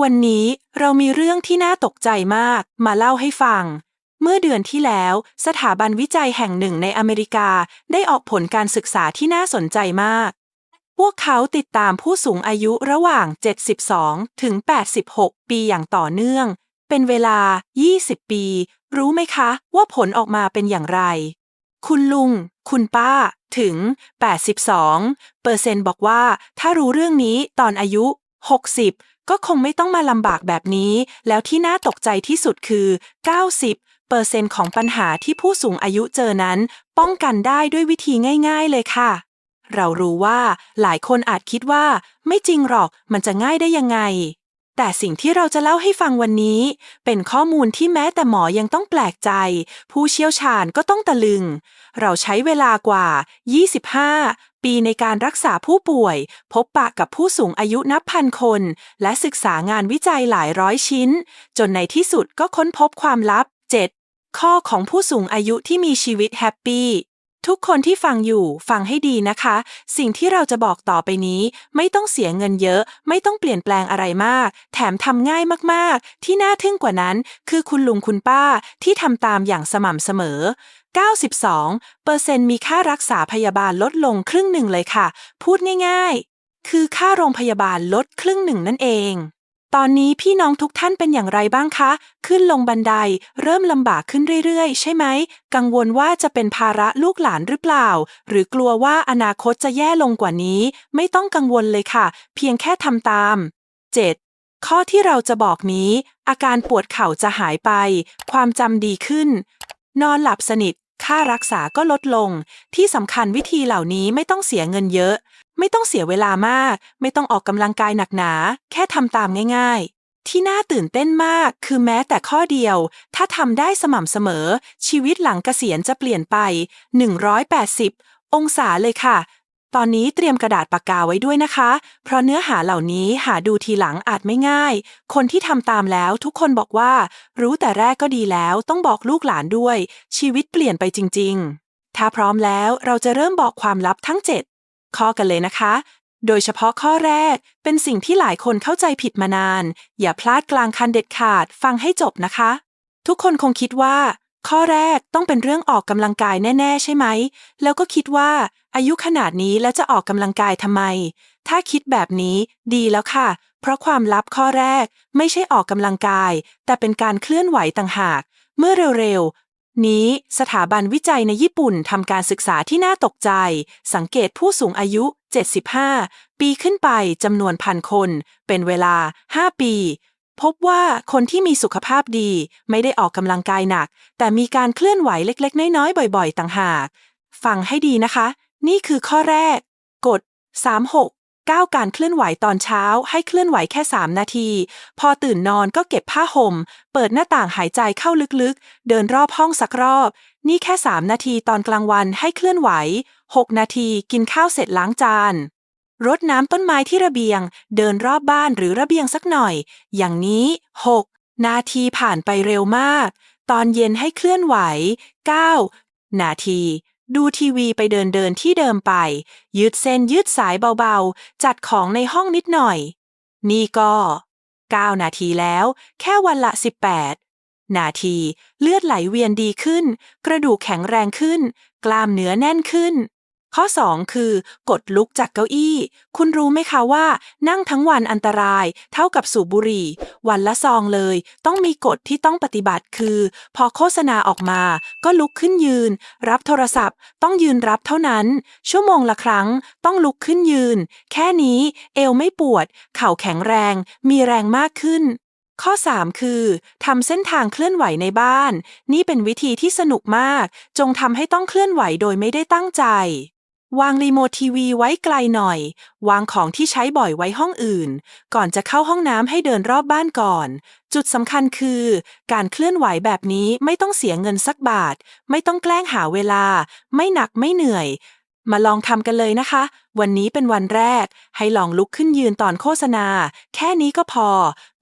วันนี้เรามีเรื่องที่น่าตกใจมากมาเล่าให้ฟัง เมื่อเดือนที่แล้ว สถาบันวิจัยแห่งหนึ่งในอเมริกาได้ออกผลการศึกษาที่น่าสนใจมาก พวกเขาติดตามผู้สูงอายุระหว่าง 72 ถึง 86 ปีอย่างต่อเนื่อง เป็นเวลา 20 ปี รู้ไหมคะ ว่าผลออกมาเป็นอย่างไร คุณลุง คุณป้า ถึง 82 เปอร์เซนต์บอกว่า ถ้ารู้เรื่องนี้ตอนอายุ 60 ก็คงไม่ต้องมาลำบากแบบนี้ แล้วที่น่าตกใจที่สุดคือ 90เปอร์เซนต์ของปัญหาที่ผู้สูงอายุเจอนั้น ป้องกันได้ด้วยวิธีง่าย ๆ เลยค่ะ เรารู้ว่าหลายคนอาจคิดว่า ไม่จริงหรอกมันจะง่ายได้ยังไง แต่สิ่งที่เราจะเล่าให้ฟังวันนี้ เป็นข้อมูลที่แม้แต่หมอยังต้องแปลกใจ ผู้เชี่ยวชาญก็ต้องตะลึง เราใช้เวลากว่า 25 ปีในการรักษาผู้ป่วย พบปะกับผู้สูงอายุนับพันคน และศึกษางานวิจัยหลายร้อยชิ้น จนในที่สุดก็ค้นพบความลับ 7 ข้อของผู้สูงอายุที่มีชีวิตแฮปปี้ ทุกคนที่ฟังอยู่ฟังให้ดีนะคะ สิ่งที่เราจะบอกต่อไปนี้ ไม่ต้องเสียเงินเยอะ ไม่ต้องเปลี่ยนแปลงอะไรมาก แถมทำง่ายมากๆ ที่น่าทึ่งกว่านั้น คือคุณลุงคุณป้าที่ทำตามอย่างสม่ำเสมอ 92เปอร์เซ็นต์มีค่ารักษาพยาบาลลดลงครึ่งหนึ่งเลยค่ะ พูดง่าย ๆ คือค่าโรงพยาบาลลดครึ่งหนึ่งนั่นเอง ตอนนี้พี่น้องทุกท่านเป็นอย่างไรบ้างคะ ขึ้นลงบันได เริ่มลำบากขึ้นเรื่อยๆ ใช่ไหม กังวลว่าจะเป็นภาระลูกหลานหรือเปล่า หรือกลัวว่าอนาคตจะแย่ลงกว่านี้ ไม่ต้องกังวลเลยค่ะ เพียงแค่ทำตาม 7. ข้อที่เราจะบอกนี้ อาการปวดเข่าจะหายไป ความจำดีขึ้น นอนหลับสนิทค่ารักษาก็ลดลง ที่สำคัญวิธีเหล่านี้ไม่ต้องเสียเงินเยอะ ไม่ต้องเสียเวลามาก ไม่ต้องออกกำลังกายหนักหนา แค่ทำตามง่าย ๆ ที่น่าตื่นเต้นมากคือแม้แต่ข้อเดียว ถ้าทำได้สม่ำเสมอ ชีวิตหลังเกษียณจะเปลี่ยนไป 180 องศาเลยค่ะ ตอนนี้เตรียมกระดาษปากกาไว้ด้วยนะคะ เพราะเนื้อหาเหล่านี้หาดูทีหลังอาจไม่ง่าย คนที่ทำตามแล้วทุกคนบอกว่า รู้แต่แรกก็ดีแล้วต้องบอกลูกหลานด้วย ชีวิตเปลี่ยนไปจริง ๆ ถ้าพร้อมแล้วเราจะเริ่มบอกความลับทั้ง 7 ข้อกันเลยนะคะ โดยเฉพาะข้อแรกเป็นสิ่งที่หลายคนเข้าใจผิดมานาน อย่าพลาดกลางคันเด็ดขาดฟังให้จบนะคะ ทุกคนคงคิดว่า ข้อแรกต้องเป็นเรื่องออกกำลังกายแน่ ๆ ใช่ไหม แล้วก็คิดว่า อายุขนาดนี้แล้วจะออกกำลังกายทำไม ถ้าคิดแบบนี้ดีแล้วค่ะ เพราะความลับข้อแรกไม่ใช่ออกกำลังกาย แต่เป็นการเคลื่อนไหวต่างหากเมื่อเร็วๆ นี้สถาบันวิจัยในญี่ปุ่นทำการศึกษาที่น่าตกใจ สังเกตผู้สูงอายุ 75 ปีขึ้นไปจำนวนพันคน เป็นเวลา 5 ปี พบว่าคนที่มีสุขภาพดีไม่ได้ออกกำลังกายหนัก แต่มีการเคลื่อนไหวเล็กๆ น้อยๆ บ่อยๆ ต่างหาก ฟังให้ดีนะคะ นี่คือข้อแรก กฎ 36 9 การเคลื่อนไหวตอนเช้าให้เคลื่อนไหวแค่ 3 นาที พอตื่นนอนก็เก็บผ้าห่ม เปิดหน้าต่างหายใจเข้าลึกๆ เดินรอบห้องสักรอบ นี่แค่ 3 นาทีตอนกลางวันให้เคลื่อนไหว 6 นาทีกินข้าวเสร็จล้างจานรดน้ำต้นไม้ที่ระเบียง เดินรอบบ้านหรือระเบียงสักหน่อย อย่างนี้ 6 นาทีผ่านไปเร็วมาก ตอนเย็นให้เคลื่อนไหว 9 นาที ดูทีวีไปเดินเดินที่เดิมไป ยืดเส้นยืดสายเบาๆ จัดของในห้องนิดหน่อย นี่ก็ 9 นาทีแล้ว แค่วันละ 18 นาที เลือดไหลเวียนดีขึ้น กระดูกแข็งแรงขึ้น กล้ามเนื้อแน่นขึ้น ข้อ 2 คือ กดลุกจากเก้าอี้ คุณรู้ไหมคะว่า นั่งทั้งวันอันตราย เท่ากับสูบบุหรี่ วันละซองเลย ต้องมีกฎที่ต้องปฏิบัติคือ พอโฆษณาออกมา ก็ลุกขึ้นยืน รับโทรศัพท์ ต้องยืนรับเท่านั้น ชั่วโมงละครั้ง ต้องลุกขึ้นยืน แค่นี้ เอวไม่ปวด เข่าแข็งแรง มีแรงมากขึ้นข้อ 3 คือทำเส้นทางเคลื่อนไหวในบ้าน นี่เป็นวิธีที่สนุกมาก จงทำให้ต้องเคลื่อนไหวโดยไม่ได้ตั้งใจ วางรีโมททีวีไว้ไกลหน่อย วางของที่ใช้บ่อยไว้ห้องอื่น ก่อนจะเข้าห้องน้ำให้เดินรอบบ้านก่อน จุดสำคัญคือ การเคลื่อนไหวแบบนี้ไม่ต้องเสียเงินสักบาท ไม่ต้องแกล้งหาเวลา ไม่หนักไม่เหนื่อย มาลองทำกันเลยนะคะ วันนี้เป็นวันแรก ให้ลองลุกขึ้นยืนตอนโฆษณา แค่นี้ก็พอ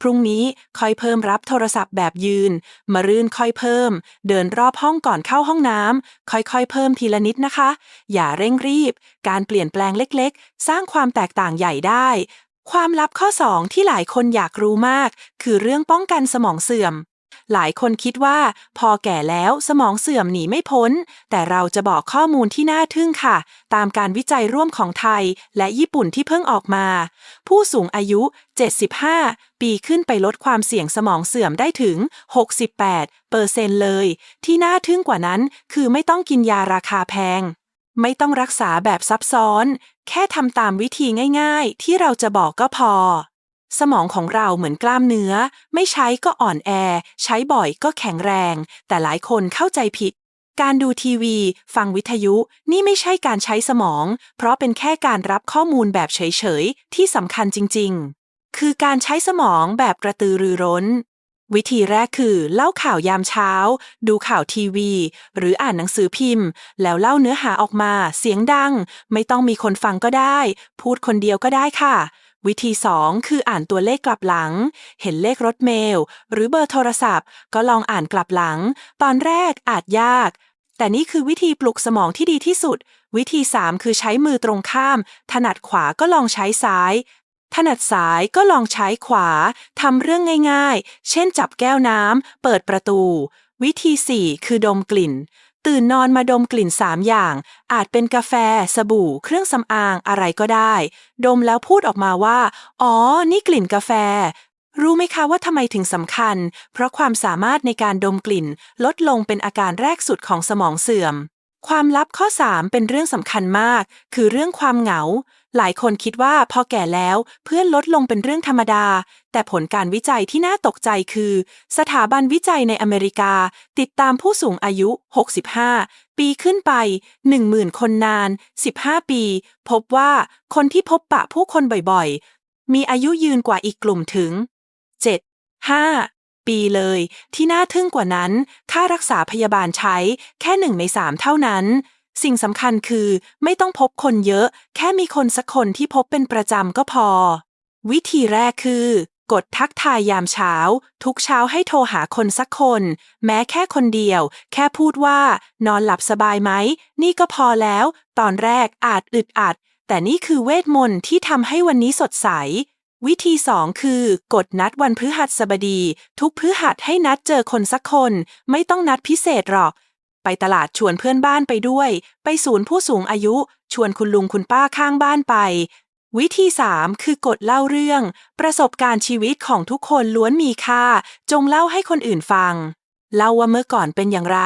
พรุ่งนี้ค่อยเพิ่มรับโทรศัพท์แบบยืน มารื่นค่อยเพิ่ม เดินรอบห้องก่อนเข้าห้องน้ำค่อยๆ เพิ่มทีละนิดนะคะ อย่าเร่งรีบ การเปลี่ยนแปลงเล็กๆ สร้างความแตกต่างใหญ่ได้ ความลับข้อ 2 ที่หลายคนอยากรู้มาก คือเรื่องป้องกันสมองเสื่อม หลายคนคิดว่า พอแก่แล้วสมองเสื่อมหนีไม่พ้น แต่เราจะบอกข้อมูลที่น่าทึ่งค่ะ ตามการวิจัยร่วมของไทย และญี่ปุ่นที่เพิ่งออกมา ผู้สูงอายุ 75 ปีขึ้นไปลดความเสี่ยงสมองเสื่อมได้ถึง 68เปอร์เซ็นเลย ที่น่าทึ่งกว่านั้นคือไม่ต้องกินยาราคาแพง ไม่ต้องรักษาแบบซับซ้อน แค่ทำตามวิธีง่าย ๆ ที่เราจะบอกก็พอ สมองของเราเหมือนกล้ามเนื้อ ไม่ใช้ก็อ่อนแอ ใช้บ่อยก็แข็งแรง แต่หลายคนเข้าใจผิด การดูทีวี ฟังวิทยุนี่ไม่ใช่การใช้สมอง เพราะเป็นแค่การรับข้อมูลแบบเฉยๆ ที่สำคัญจริงๆ คือการใช้สมองแบบกระตือรือร้น วิธีแรกคือ เล่าข่าวยามเช้า ดูข่าวทีวี หรืออ่านหนังสือพิมพ์ แล้วเล่าเนื้อหาออกมา เสียงดัง ไม่ต้องมีคนฟังก็ได้ พูดคนเดียวก็ได้ค่ะ วิธี 2 คืออ่านตัวเลขกลับหลัง เห็นเลขรถเมล์หรือเบอร์โทรศัพท์ ก็ลองอ่านกลับหลัง ตอนแรกอาจยาก แต่นี่คือวิธีปลุกสมองที่ดีที่สุด วิธี 3 คือใช้มือตรงข้าม ถนัดขวาก็ลองใช้ซ้าย ถนัดซ้ายก็ลองใช้ขวาทำเรื่องง่าย ๆ เช่นจับแก้วน้ำเปิดประตู วิธี 4 คือดมกลิ่น ตื่นนอนมาดมกลิ่นสามอย่าง อาจเป็นกาแฟ สบู่ เครื่องสำอางอะไรก็ได้ ดมแล้วพูดออกมาว่า อ๋อ นี่กลิ่นกาแฟ รู้ไหมคะว่าทำไมถึงสำคัญ เพราะความสามารถในการดมกลิ่น ลดลงเป็นอาการแรกสุดของสมองเสื่อม ความลับข้อ 3 เป็นเรื่องสำคัญมาก คือเรื่องความเหงา หลายคนคิดว่าพอแก่แล้วเพื่อนลดลงเป็นเรื่องธรรมดา แต่ผลการวิจัยที่น่าตกใจคือ สถาบันวิจัยในอเมริกา ติดตามผู้สูงอายุ 65 ปีขึ้นไป 10,000 คนนาน 15 ปี พบว่าคนที่พบปะผู้คนบ่อยๆ มีอายุยืนกว่าอีกกลุ่มถึง 7 5 ปีเลย ที่น่าทึ่งกว่านั้น ค่ารักษาพยาบาลใช้แค่หนึ่งในสามเท่านั้น สิ่งสำคัญคือ ไม่ต้องพบคนเยอะ แค่มีคนสักคนที่พบเป็นประจำก็พอ วิธีแรกคือ กดทักทายยามเช้า ทุกเช้าให้โทรหาคนสักคน แม้แค่คนเดียว แค่พูดว่า นอนหลับสบายไหม นี่ก็พอแล้ว ตอนแรกอาจอึดอัด แต่นี่คือเวทมนต์ที่ทำให้วันนี้สดใสวิธีสองคือ กดนัดวันพฤหัสบดี ทุกพฤหัสให้นัดเจอคนสักคน ไม่ต้องนัดพิเศษหรอก ไปตลาดชวนเพื่อนบ้านไปด้วย ไปศูนย์ผู้สูงอายุ ชวนคุณลุงคุณป้าข้างบ้านไป วิธี 3 คือกดเล่าเรื่อง ประสบการณ์ชีวิตของทุกคนล้วนมีค่า จงเล่าให้คนอื่นฟัง เล่าว่าเมื่อก่อนเป็นอย่างไร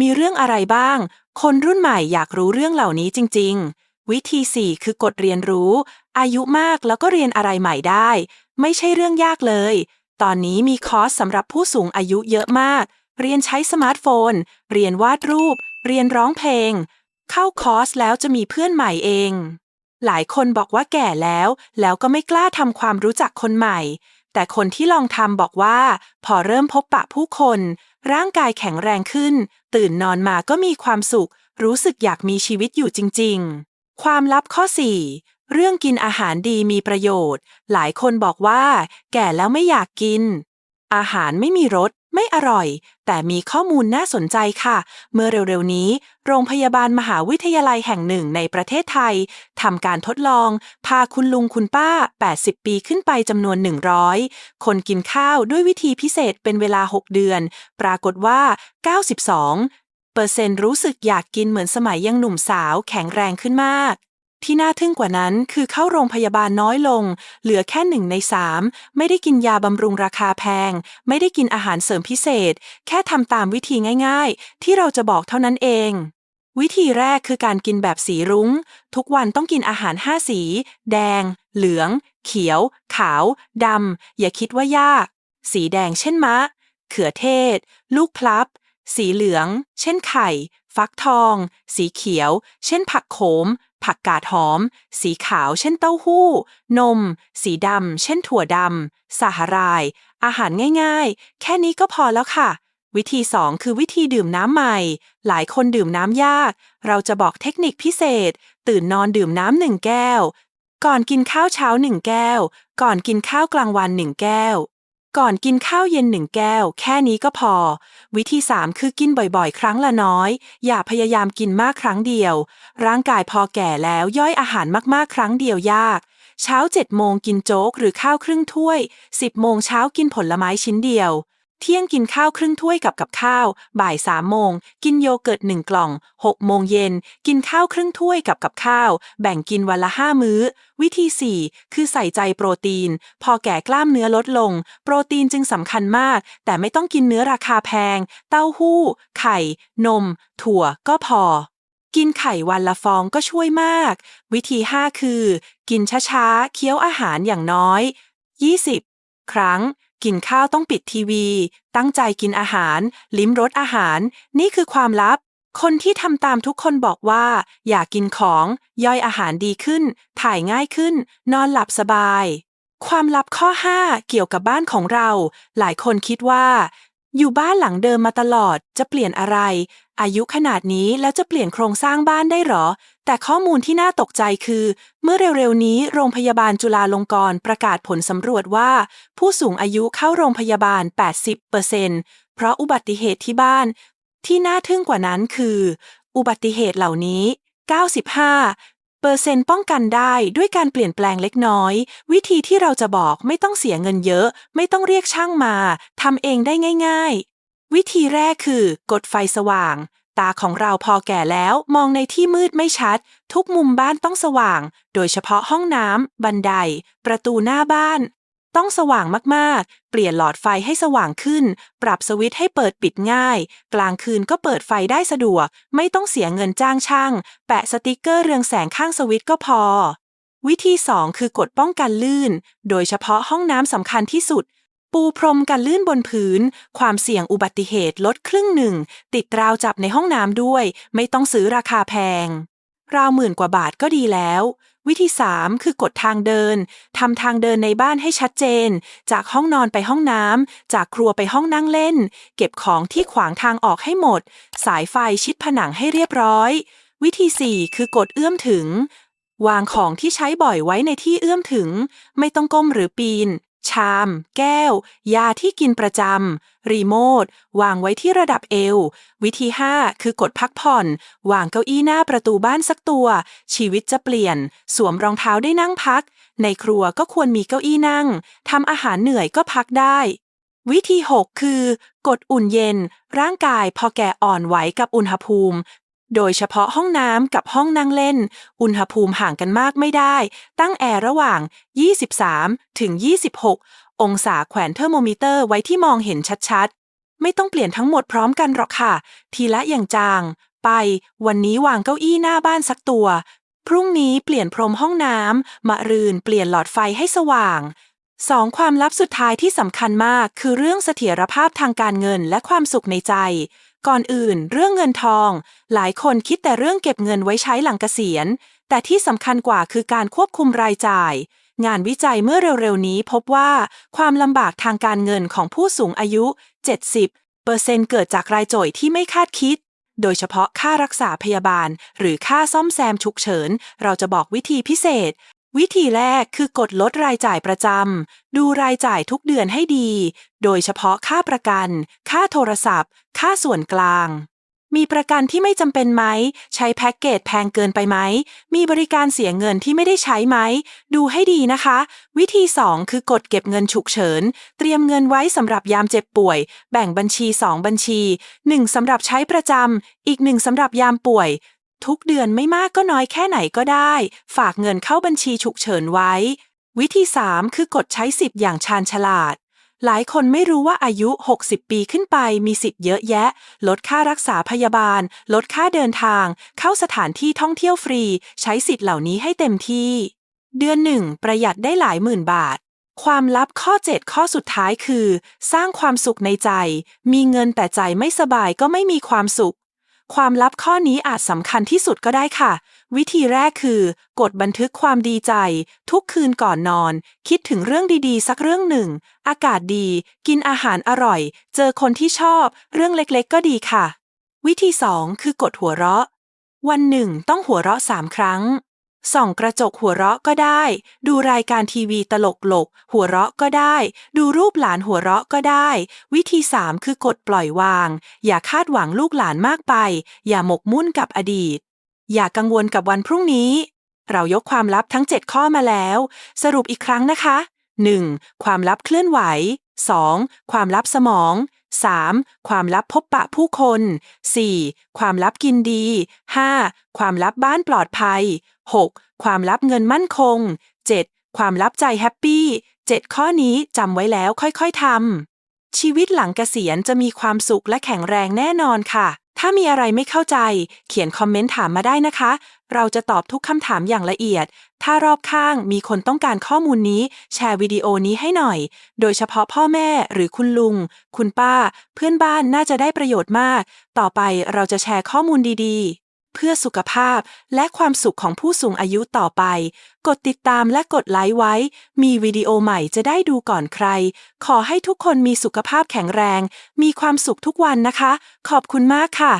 มีเรื่องอะไรบ้าง คนรุ่นใหม่อยากรู้เรื่องเหล่านี้จริง ๆ วิธี 4 คือกดเรียนรู้ อายุมากแล้วก็เรียนอะไรใหม่ได้ ไม่ใช่เรื่องยากเลย ตอนนี้มีคอร์สสำหรับผู้สูงอายุเยอะมาก เรียนใช้สมาร์ทโฟน เรียนวาดรูป เรียนร้องเพลง เข้าคอร์สแล้วจะมีเพื่อนใหม่เอง หลายคนบอกว่าแก่แล้ว แล้วก็ไม่กล้าทำความรู้จักคนใหม่ แต่คนที่ลองทำบอกว่า พอเริ่มพบปะผู้คน ร่างกายแข็งแรงขึ้น ตื่นนอนมาก็มีความสุข รู้สึกอยากมีชีวิตอยู่จริง ๆ ความลับข้อ 4 เรื่องกินอาหารดีมีประโยชน์ หลายคนบอกว่า แก่แล้วไม่อยากกิน อาหารไม่มีรส ไม่อร่อย แต่มีข้อมูลน่าสนใจค่ะ เมื่อเร็วๆนี้ โรงพยาบาลมหาวิทยาลัยแห่งหนึ่งในประเทศไทยทำการทดลอง พาคุณลุงคุณป้า 80 ปีขึ้นไปจำนวน 100 คนกินข้าวด้วยวิธีพิเศษเป็นเวลา 6 เดือน ปรากฏว่า 92เปอร์เซ็นต์รู้สึกอยากกินเหมือนสมัยยังหนุ่มสาวแข็งแรงขึ้นมาก ที่น่าทึ่งกว่านั้นคือเข้าโรงพยาบาลน้อยลง เหลือแค่หนึ่งในสามไม่ได้กินยาบำรุงราคาแพง ไม่ได้กินอาหารเสริมพิเศษ แค่ทำตามวิธีง่ายๆ ที่เราจะบอกเท่านั้นเอง วิธีแรกคือการกินแบบสีรุง้ง ทุกวันต้องกินอาหารห้าสี แดง เหลือง เขียว ขาวดำอย่าคิดว่ายาก สีแดงเช่นมะ เขือเทศ ลูกพลับ สีเหลือง เช่นไข่ ฟักทอง สีเขียว เช่นผักโขม ผักกาดหอม สีขาวเช่นเต้าหู้ นม สีดำ เช่นถั่วดำสาหร่าย อาหารง่ายๆ แค่นี้ก็พอแล้วค่ะ วิธี 2 คือวิธีดื่มน้ำใหม่ หลายคนดื่มน้ำยาก เราจะบอกเทคนิคพิเศษ ตื่นนอนดื่มน้ำหนึ่งแก้ว ก่อนกินข้าวเช้าหนึ่งแก้ว ก่อนกินข้าวกลางวันหนึ่งแก้ว ก่อนกินข้าวเย็นหนึ่งแก้ว แค่นี้ก็พอ วิธี 3 คือกินบ่อยๆ ครั้งละน้อย อย่าพยายามกินมากครั้งเดียว ร่างกายพอแก่แล้วย่อยอาหารมากๆ ครั้งเดียวยาก เช้า7โมงกินโจ๊กหรือข้าวครึ่งถ้วย 10โมงเช้ากินผลไม้ชิ้นเดียว เที่ยงกินข้าวครึ่งถ้วยกับกับข้าว บ่าย3โมง กินโยเกิร์ต1กล่อง6โมงเย็น กินข้าวครึ่งถ้วยกับกับข้าว แบ่งกินวันละ5มื้อ วิธี 4 คือใส่ใจโปรตีน พอแก่กล้ามเนื้อลดลง โปรตีนจึงสำคัญมาก แต่ไม่ต้องกินเนื้อราคาแพง เต้าหู้ ไข่ นม ถั่วก็พอ กินไข่วันละฟองก็ช่วยมาก วิธี 5 คือ กินช้าๆเคี้ยวอาหารอย่างน้อย 20 ครั้ง กินข้าวต้องปิดทีวี ตั้งใจกินอาหาร ลิ้มรสอาหาร นี่คือความลับ คนที่ทำตามทุกคนบอกว่า อยากกินของ ย่อยอาหารดีขึ้น ถ่ายง่ายขึ้น นอนหลับสบาย ความลับข้อ 5 เกี่ยวกับบ้านของเรา หลายคนคิดว่า อยู่บ้านหลังเดิมมาตลอด จะเปลี่ยนอะไร อายุขนาดนี้แล้วจะเปลี่ยนโครงสร้างบ้านได้หรอ แต่ข้อมูลที่น่าตกใจคือ เมื่อเร็วๆนี้โรงพยาบาลจุฬาลงกรณ์ประกาศผลสำรวจว่า ผู้สูงอายุเข้าโรงพยาบาล 80%เพราะอุบัติเหตุที่บ้าน ที่น่าทึ่งกว่านั้นคือ อุบัติเหตุเหล่านี้ 95 ปอร์เซ็นต์ป้องกันได้ด้วยการเปลี่ยนแปลงเล็กน้อย วิธีที่เราจะบอกไม่ต้องเสียเงินเยอะ ไม่ต้องเรียกช่างมาทำเองได้ง่าย ๆ วิธีแรกคือกดไฟสว่าง ตาของเราพอแก่แล้ว มองในที่มืดไม่ชัด ทุกมุมบ้านต้องสว่าง โดยเฉพาะห้องน้ำบันได ประตูหน้าบ้าน ต้องสว่างมากๆ เปลี่ยนหลอดไฟให้สว่างขึ้น ปรับสวิตช์ให้เปิดปิดง่าย กลางคืนก็เปิดไฟได้สะดวก ไม่ต้องเสียเงินจ้างช่าง แปะสติกเกอร์เรืองแสงข้างสวิตช์ก็พอ วิธี 2 คือกดป้องกันลื่น โดยเฉพาะห้องน้ำสำคัญที่สุด ปูพรมกันลื่นบนพื้น ความเสี่ยงอุบัติเหตุลดครึ่งหนึ่ง ติดราวจับในห้องน้ำด้วย ไม่ต้องซื้อราคาแพง ราวหมื่นกว่าบาทก็ดีแล้ว วิธี 3 คือกดทางเดินทำทางเดินในบ้านให้ชัดเจน จากห้องนอนไปห้องน้ำจากครัวไปห้องนั่งเล่น เก็บของที่ขวางทางออกให้หมด สายไฟชิดผนังให้เรียบร้อย วิธี 4 คือกดเอื้อมถึง วางของที่ใช้บ่อยไว้ในที่เอื้อมถึง ไม่ต้องก้มหรือปีน ชาม แก้ว ยาที่กินประจำ รีโมท วางไว้ที่ระดับเอว วิธี 5 คือกดพักผ่อน วางเก้าอี้หน้าประตูบ้านสักตัว ชีวิตจะเปลี่ยน สวมรองเท้าได้นั่งพัก ในครัวก็ควรมีเก้าอี้นั่ง ทำอาหารเหนื่อยก็พักได้ วิธี 6 คือ กดอุ่นเย็น ร่างกายพอแก่อ่อนไหวกับอุณหภูมิ โดยเฉพาะห้องน้ำกับห้องนั่งเล่น อุณหภูมิห่างกันมากไม่ได้ ตั้งแอร์ระหว่าง 23 ถึง 26 องศาแขวนเทอร์โมมิเตอร์ไว้ที่มองเห็นชัดๆ ไม่ต้องเปลี่ยนทั้งหมดพร้อมกันหรอกค่ะ ทีละอย่างจาง ไป วันนี้วางเก้าอี้หน้าบ้านสักตัว พรุ่งนี้เปลี่ยนพรมห้องน้ำมะรืนเปลี่ยนหลอดไฟให้สว่างสองความลับสุดท้ายที่สำคัญมากคือเรื่องเสถียรภาพทางการเงินและความสุขในใจ ก่อนอื่น เรื่องเงินทอง หลายคนคิดแต่เรื่องเก็บเงินไว้ใช้หลังเกษียณ แต่ที่สำคัญกว่าคือการควบคุมรายจ่าย งานวิจัยเมื่อเร็วๆนี้พบว่าความลำบากทางการเงินของผู้สูงอายุ 70เปอร์เซ็นต์เกิดจากรายจ่ายที่ไม่คาดคิด โดยเฉพาะค่ารักษาพยาบาล หรือค่าซ่อมแซมฉุกเฉิน เราจะบอกวิธีพิเศษ วิธีแรกคือกดลดรายจ่ายประจำ ดูรายจ่ายทุกเดือนให้ดี โดยเฉพาะค่าประกัน ค่าโทรศัพท์ ค่าส่วนกลาง มีประกันที่ไม่จำเป็นไหม ใช้แพ็กเกจแพงเกินไปไหม มีบริการเสียเงินที่ไม่ได้ใช้ไหม ดูให้ดีนะคะ วิธี 2 คือกดเก็บเงินฉุกเฉิน เตรียมเงินไว้สำหรับยามเจ็บป่วย แบ่งบัญชี 2 บัญชี 1สำหรับใช้ประจำ อีกหนึ่งสำหรับยามป่วย ทุกเดือนไม่มากก็น้อยแค่ไหนก็ได้ ฝากเงินเข้าบัญชีฉุกเฉินไว้ วิธี 3 คือกดใช้สิทธิ์อย่างชาญฉลาด หลายคนไม่รู้ว่าอายุ 60 ปีขึ้นไปมีสิทธิ์เยอะแยะ ลดค่ารักษาพยาบาล ลดค่าเดินทาง เข้าสถานที่ท่องเที่ยวฟรี ใช้สิทธิ์เหล่านี้ให้เต็มที่ เดือนหนึ่งประหยัดได้หลายหมื่นบาทความลับข้อ 7 ข้อสุดท้ายคือ สร้างความสุขในใจ มีเงินแต่ใจไม่สบายก็ไม่มีความสุข ความลับข้อนี้อาจสำคัญที่สุดก็ได้ค่ะ วิธีแรกคือ กดบันทึกความดีใจ ทุกคืนก่อนนอน คิดถึงเรื่องดีๆ สักเรื่องหนึ่ง อากาศดี กินอาหารอร่อย เจอคนที่ชอบ เรื่องเล็กๆ ก็ดีค่ะ วิธีสองคือกดหัวเราะ วันหนึ่งต้องหัวเราะสามครั้ง ส่องกระจกหัวเราะก็ได้ ดูรายการทีวีตลกหลก หัวเราะก็ได้ ดูรูปหลานหัวเราะก็ได้ วิธี 3 คือกดปล่อยวาง อย่าคาดหวังลูกหลานมากไป อย่าหมกมุ่นกับอดีต อย่ากังวลกับวันพรุ่งนี้ เรายกความลับทั้ง 7 ข้อมาแล้ว สรุปอีกครั้งนะคะ 1. ความลับเคลื่อนไหว 2. ความลับสมอง 3. ความลับพบปะผู้คน 4. ความลับกินดี 5. ความลับบ้านปลอดภัย 6. ความลับเงินมั่นคง 7. ความลับใจแฮปปี้ 7 ข้อนี้จำไว้แล้วค่อยๆทำ ชีวิตหลังเกษียณจะมีความสุขและแข็งแรงแน่นอนค่ะ ถ้ามีอะไรไม่เข้าใจ เขียนคอมเมนต์ถามมาได้นะคะ เราจะตอบทุกคำถามอย่างละเอียด ถ้ารอบข้างมีคนต้องการข้อมูลนี้ แชร์วิดีโอนี้ให้หน่อย โดยเฉพาะพ่อแม่หรือคุณลุง คุณป้า เพื่อนบ้านน่าจะได้ประโยชน์มาก ต่อไปเราจะแชร์ข้อมูลดีๆ เพื่อสุขภาพและความสุขของผู้สูงอายุต่อไป กดติดตามและกดไลค์ไว้ มีวิดีโอใหม่จะได้ดูก่อนใคร ขอให้ทุกคนมีสุขภาพแข็งแรง มีความสุขทุกวันนะคะ ขอบคุณมากค่ะ